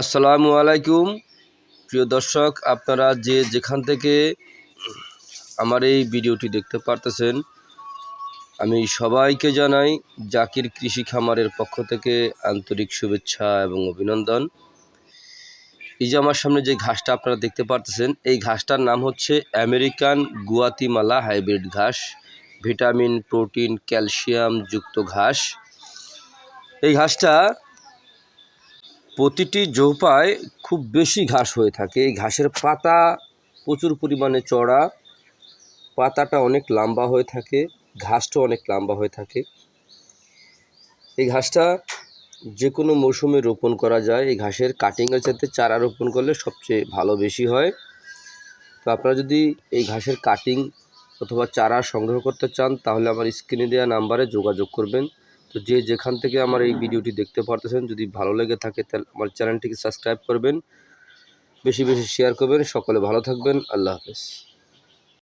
আসসালামু আলাইকুম। প্রিয় দর্শক, আপনারা যে যেখান থেকে আমার এই ভিডিওটি দেখতে পারতেছেন, আমি সবাইকে জানাই জাকির কৃষি খামারের পক্ষ থেকে আন্তরিক শুভেচ্ছা এবং অভিনন্দন। এই যে আমার সামনে যে ঘাসটা আপনারা দেখতে পারতেছেন, এই ঘাসটার নাম হচ্ছে আমেরিকান গুয়াতিমালা হাইব্রিড ঘাস, ভিটামিন, প্রোটিন, ক্যালসিয়াম যুক্ত ঘাস। এই ঘাসটা প্রতিটি জৌপায় খুব বেশি ঘাস হয়ে থাকে। এই ঘাসের পাতা প্রচুর পরিমাণে চড়া। পাতাটা অনেক লম্বা হয়ে থাকে, ঘাসটা অনেক লম্বা হয়ে থাকে। এই ঘাসটা যে কোনো মৌসুমে রোপণ করা যায়। এই ঘাসের কাটিংয়ের সাথে চারা রোপণ করলে সবচেয়ে ভালো বেশি হয়। তো আপনারা যদি এই ঘাসের কাটিং অথবা চারা সংগ্রহ করতে চান, তাহলে আমার স্ক্রিনে দেওয়া নাম্বারে যোগাযোগ করবেন। তো যে যেখান থেকে আমার এই ভিডিওটি দেখতে পারতেছেন, যদি ভালো লেগে থাকে, তাহলে আমার চ্যানেলটিকে সাবস্ক্রাইব করবেন, বেশি বেশি শেয়ার করবেন, সকলে ভালো থাকবেন, আল্লাহ হাফেজ।